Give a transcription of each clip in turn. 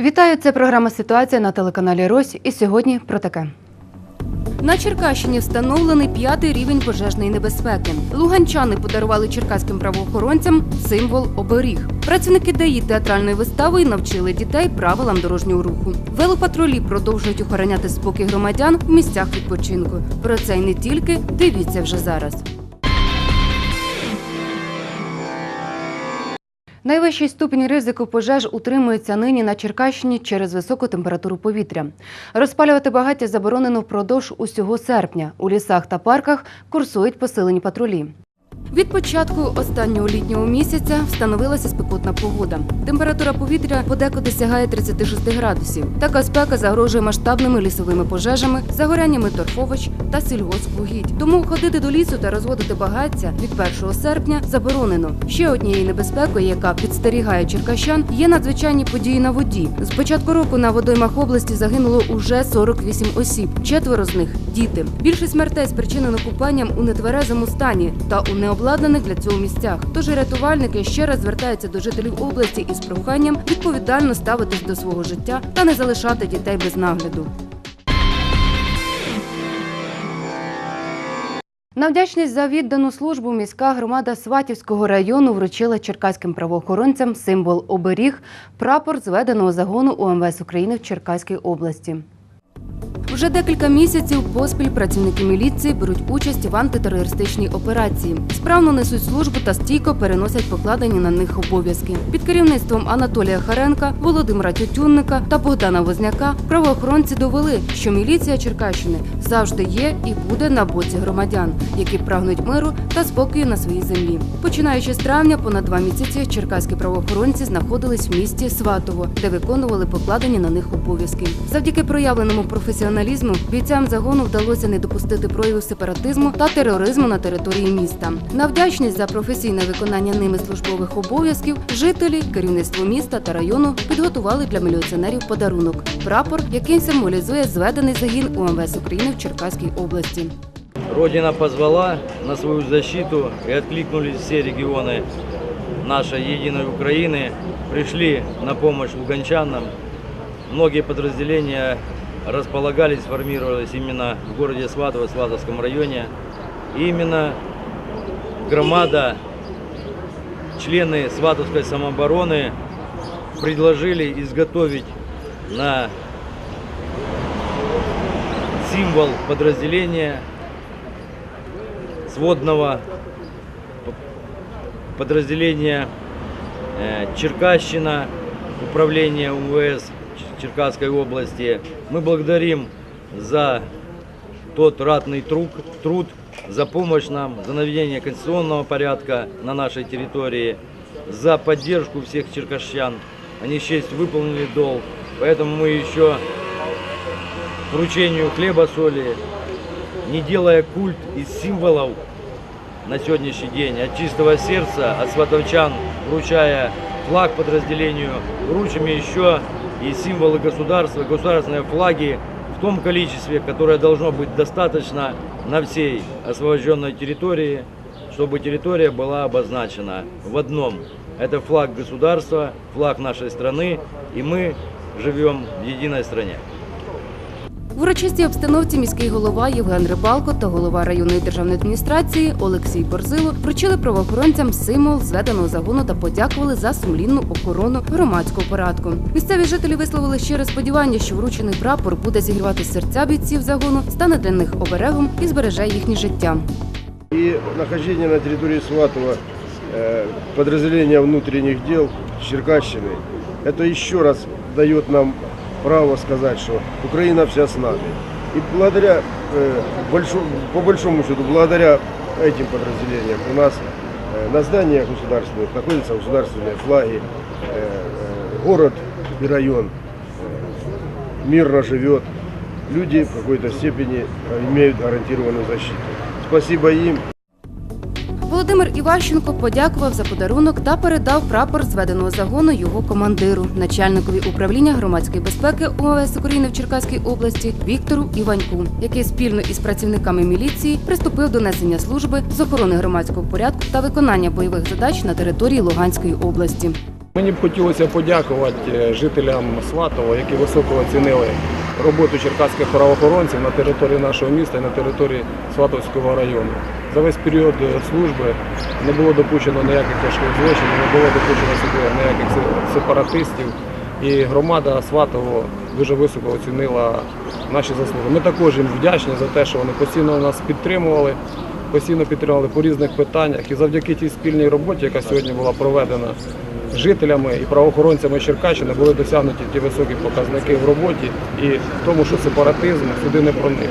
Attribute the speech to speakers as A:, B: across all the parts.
A: Вітаю, це програма Ситуація на телеканалі Рось. І сьогодні про таке. На Черкащині встановлений п'ятий рівень пожежної небезпеки. Луганчани подарували черкаським правоохоронцям символ оберіг. Працівники ДАІ театральної вистави навчили дітей правилам дорожнього руху. Велопатрулі продовжують охороняти спокій громадян в місцях відпочинку. Про це й не тільки дивіться вже зараз. Найвищий ступінь ризику пожеж утримується нині на Черкащині через високу температуру повітря. Розпалювати багаття заборонено впродовж усього серпня. У лісах та парках курсують посилені патрулі. Від початку останнього літнього місяця встановилася спекотна погода. Температура повітря подекуди сягає 36 градусів. Така спека загрожує масштабними лісовими пожежами, загоряннями торфовищ та сільгоспвугідь. Тому ходити до лісу та розводити багаття від 1 серпня заборонено. Ще однією небезпекою, яка підстерігає черкащан, є надзвичайні події на воді. З початку року на водоймах області загинуло уже 48 осіб. Четверо з них діти. Більшість смертей спричинено купанням у нетверезому стані та у необладнаних для цього місцях. Тож рятувальники ще раз звертаються до жителів області із проханням відповідально ставитись до свого життя та не залишати дітей без нагляду. На вдячність за віддану службу міська громада Сватівського району вручила черкаським правоохоронцям символ оберіг прапор зведеного загону УМВС України в Черкаській області. Вже декілька місяців поспіль працівники міліції беруть участь в антитерористичній операції. Справно несуть службу та стійко переносять покладені на них обов'язки. Під керівництвом Анатолія Харенка, Володимира Тютюнника та Богдана Возняка правоохоронці довели, що міліція Черкащини завжди є і буде на боці громадян, які прагнуть миру та спокою на своїй землі. Починаючи з травня, понад два місяці черкаські правоохоронці знаходились в місті Сватово, де виконували покладені на них обов'язки. Завдяки проявленому професіоналізму бійцям загону вдалося не допустити прояву сепаратизму та тероризму на території міста. На вдячність за професійне виконання ними службових обов'язків жителі, керівництво міста та району підготували для міліціонерів подарунок прапор, який символізує зведений загін УМВС України в Черкаській області.
B: Родина позвала на свою защиту и откликнулись все регионы нашей единой Украины. Пришли на помощь луганчанам. Многие подразделения располагались, формировались именно в городе Сватово, Сватовском районе. И именно громада, члены Сватовской самообороны предложили изготовить на символ подразделения сводного подразделения э, Черкащина, управления УВС Черкасской области. Мы благодарим за тот ратный труд, труд, за помощь нам, за наведение конституционного порядка на нашей территории, за поддержку всех черкащан. Они с честью выполнили долг, поэтому мы еще вручению хлеба, соли, не делая культ из символов на сегодняшний день, от чистого сердца, от сватовчан, вручая флаг подразделению, вручим еще и символы государства, государственные флаги в том количестве, которое должно быть достаточно на всей освобожденной территории, чтобы территория была обозначена в одном. Это флаг государства, флаг нашей страны, и мы живем в единой стране.
A: В урочистій обстановці міський голова Євген Рибалко та голова районної державної адміністрації Олексій Борзило вручили правоохоронцям символ зведеного загону та подякували за сумлінну охорону громадського порядку. Місцеві жителі висловили щире сподівання, що вручений прапор буде зігрівати серця бійців загону, стане для них оберегом і збереже їхнє життя.
C: И нахождение на территории Сватова э, подразделения внутренних дел Черкащины, это еще раз дает нам право сказать, что Украина вся с нами. И благодаря, э, большому- по большому счету, благодаря этим подразделениям у нас э, на зданиях государственных находятся государственные флаги, э, э, город и район э, мирно живет, люди в какой-то степени имеют гарантированную защиту. Спасибо им.
A: Володимир Іващенко подякував за подарунок та передав прапор зведеного загону його командиру, начальникові управління громадської безпеки УМВС України в Черкаській області Віктору Іваньку, який спільно із працівниками міліції приступив до несення служби з охорони громадського порядку та виконання бойових задач на території Луганської області.
D: Мені б хотілося подякувати е, жителям Сватова, які високо оцінили роботу черкаських правоохоронців на території нашого міста і на території Сватовського району. За весь період е, служби не було допущено ніяких тяжких злочинів, не було допущено сюди ніяких сепаратистів. І громада Сватово дуже високо оцінила наші заслуги. Ми також їм вдячні за те, що вони постійно нас підтримували, постійно підтримували по різних питаннях. І завдяки тій спільній роботі, яка сьогодні була проведена жителями і правоохоронцями Черкащини, були досягнуті ті високі показники в роботі і в тому, що сепаратизм сюди не проник.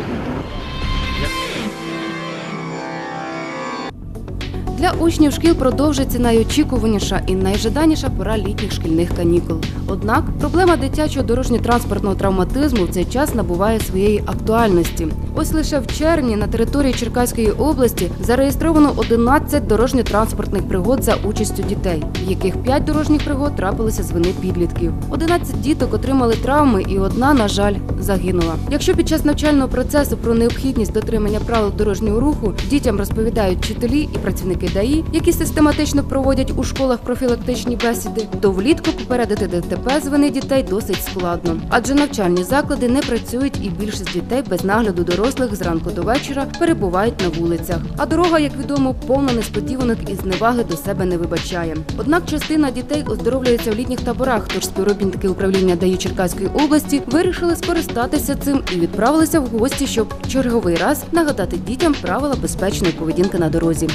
A: Для учнів шкіл продовжиться найочікуваніша і найжаданіша пора літніх шкільних канікул. Однак проблема дитячого дорожньо-транспортного травматизму в цей час набуває своєї актуальності. Ось лише в червні на території Черкаської області зареєстровано 11 дорожньо-транспортних пригод за участю дітей, в яких 5 дорожніх пригод трапилися з вини підлітків. 11 діток отримали травми, і одна, на жаль, загинула. Якщо під час навчального процесу про необхідність дотримання правил дорожнього руху дітям розповідають вчителі і працівники ДАІ, які систематично проводять у школах профілактичні бесіди, то влітку попередити ДТП з вини дітей досить складно, адже навчальні заклади не працюють і більшість дітей без нагляду дорослих зранку до вечора перебувають на вулицях. А дорога, як відомо, повна несподіванок і зневаги до себе не вибачає. Однак частина дітей оздоровлюється в літніх таборах, тож співробітники управління ДАІ Черкаської області вирішили скористатися цим і відправилися в гості, щоб черговий раз нагадати дітям правила безпечної поведінки на дорозі.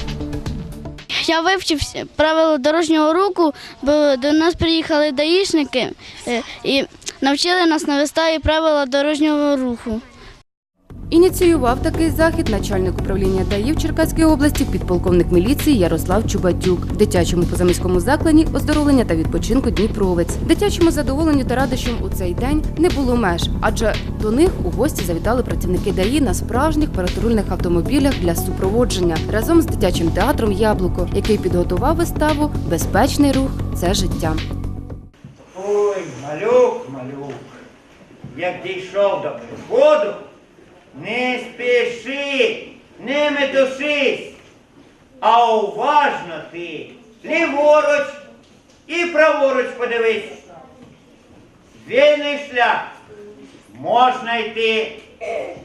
E: Я вивчив правила дорожнього руху, бо до нас приїхали даїшники е, і навчили нас на виставі правила дорожнього руху.
A: Ініціював такий захід начальник управління ДАІ в Черкаській області, підполковник міліції Ярослав Чубатюк. В дитячому позаміському закладі оздоровлення та відпочинку Дніпровець. Дитячому задоволенню та радощам у цей день не було меж, адже до них у гості завітали працівники ДАІ на справжніх патрульних автомобілях для супроводження разом з дитячим театром Яблуко, який підготував виставу Безпечний рух це життя.
F: Ой, малюк, малюк, як дійшов до приходу, не спіши, не метушись, а уважно ти ліворуч і праворуч подивись. Вільний шлях можна йти,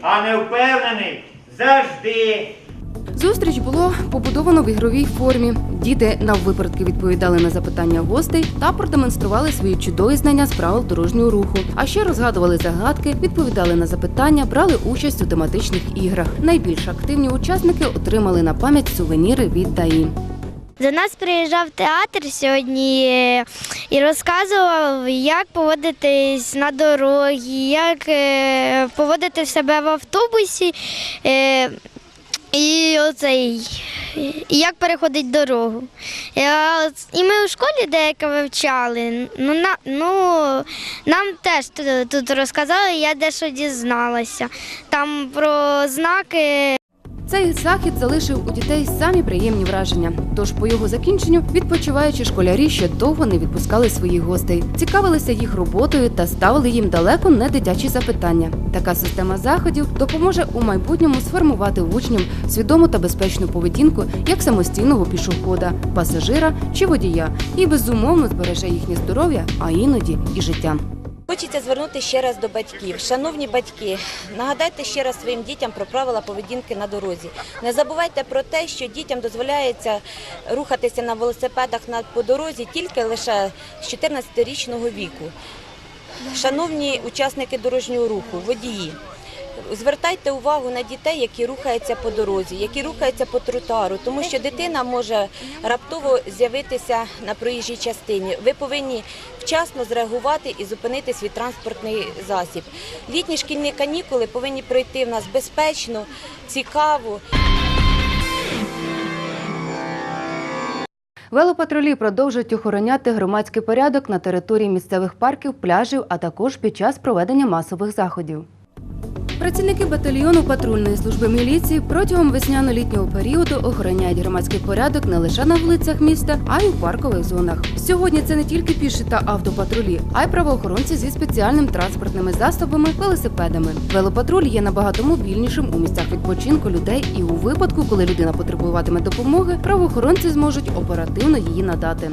F: а не впевнений завжди.
A: Зустріч було побудовано в ігровій формі. Діти наввипередки відповідали на запитання гостей та продемонстрували свої чудові знання з правил дорожнього руху. А ще розгадували загадки, відповідали на запитання, брали участь у тематичних іграх. Найбільш активні учасники отримали на пам'ять сувеніри від ДАІ.
G: До нас приїжджав театр сьогодні е, і розказував, як поводитись на дорогі, як е, поводити себе в автобусі. І оцей, як переходити дорогу. І ми у школі деяке вивчали. Ну, на, ну, нам теж тут розказали, я дещо дізналася. Там про знаки.
A: Цей захід залишив у дітей самі приємні враження. Тож по його закінченню відпочиваючі школярі ще довго не відпускали своїх гостей, цікавилися їх роботою та ставили їм далеко не дитячі запитання. Така система заходів допоможе у майбутньому сформувати учням свідому та безпечну поведінку як самостійного пішохода, пасажира чи водія, і безумовно збереже їхнє здоров'я, а іноді і життя.
H: Хочеться звернути ще раз до батьків. Шановні батьки, нагадайте ще раз своїм дітям про правила поведінки на дорозі. Не забувайте про те, що дітям дозволяється рухатися на велосипедах по дорозі тільки лише з 14-річного віку. Шановні учасники дорожнього руху, водії. Звертайте увагу на дітей, які рухаються по дорозі, які рухаються по тротуару, тому що дитина може раптово з'явитися на проїжджій частині. Ви повинні вчасно зреагувати і зупинити свій транспортний засіб. Літні шкільні канікули повинні пройти в нас безпечно, цікаво.
A: Велопатрулі продовжують охороняти громадський порядок на території місцевих парків, пляжів, а також під час проведення масових заходів. Працівники батальйону патрульної служби міліції протягом весняно-літнього періоду охороняють громадський порядок не лише на вулицях міста, а й у паркових зонах. Сьогодні це не тільки піші та автопатрулі, а й правоохоронці зі спеціальним транспортними засобами велосипедами. Велопатруль є набагато мобільнішим у місцях відпочинку людей, і у випадку, коли людина потребуватиме допомоги, правоохоронці зможуть оперативно її надати.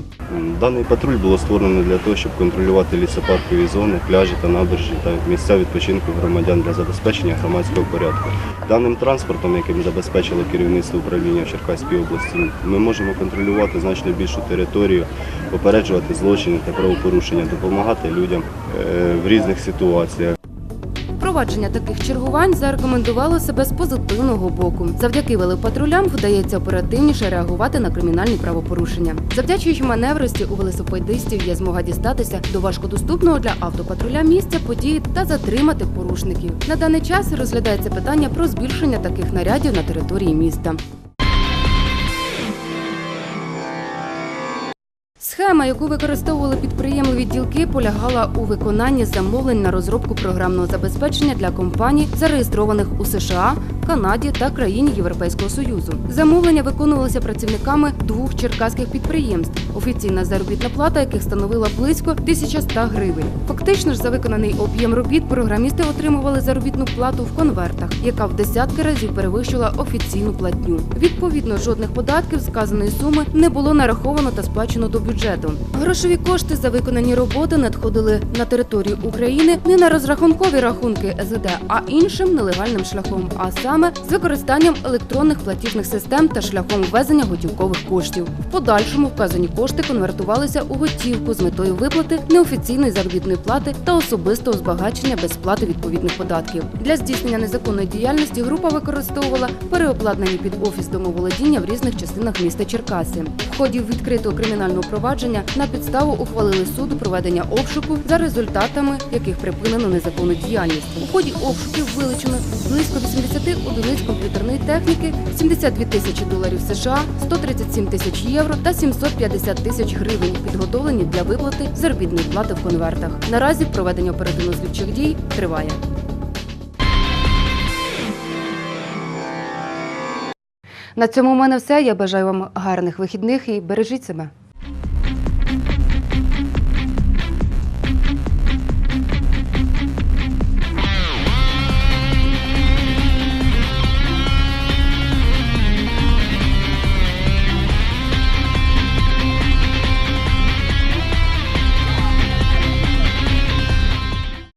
I: Даний патруль було створено для того, щоб контролювати лісопаркові зони, пляжі та набережні та місця відпочинку громадян для забезпечення громадського порядку. Даним транспортом, яким забезпечило керівництво управління в Черкаській області, ми можемо контролювати значно більшу територію, попереджувати злочини та правопорушення, допомагати людям е, в різних ситуаціях.
A: Впровадження таких чергувань зарекомендувало себе з позитивного боку. Завдяки велопатрулям вдається оперативніше реагувати на кримінальні правопорушення. Завдячуючи маневрості, у велосипедистів є змога дістатися до важкодоступного для автопатруля місця події та затримати порушників. На даний час розглядається питання про збільшення таких нарядів на території міста. Схема, яку використовували підприємливі ділки, полягала у виконанні замовлень на розробку програмного забезпечення для компаній, зареєстрованих у США, Канаді та країні Європейського Союзу. Замовлення виконувалися працівниками двох черкаських підприємств, офіційна заробітна плата яких становила близько 1100 гривень. Фактично ж за виконаний об'єм робіт програмісти отримували заробітну плату в конвертах, яка в десятки разів перевищила офіційну платню. Відповідно, жодних податків з суми не було нараховано та сплачено до бюджету. Грошові кошти за виконані роботи надходили на територію України не на розрахункові рахунки СЗД, а іншим нелегальним шляхом, а саме з використанням електронних платіжних систем та шляхом ввезення готівкових коштів. В подальшому вказані кошти конвертувалися у готівку з метою виплати неофіційної заробітної плати та особистого збагачення без сплати відповідних податків. Для здійснення незаконної діяльності група використовувала переобладнані під офіс домоволодіння в різних частинах міста Черкаси. В ході відкритого кримінального провадження на підставу ухвалили суду проведення обшуку, за результатами яких припинено незаконну діяльність. У ході обшуків вилучено близько 80 одиниць комп'ютерної техніки, 72 тисячі доларів США, 137 тисяч євро та 750 тисяч гривень, підготовлені для виплати заробітної плати в конвертах. Наразі проведення оперативно-слідчих дій триває. На цьому в мене все. Я бажаю вам гарних вихідних і бережіть себе.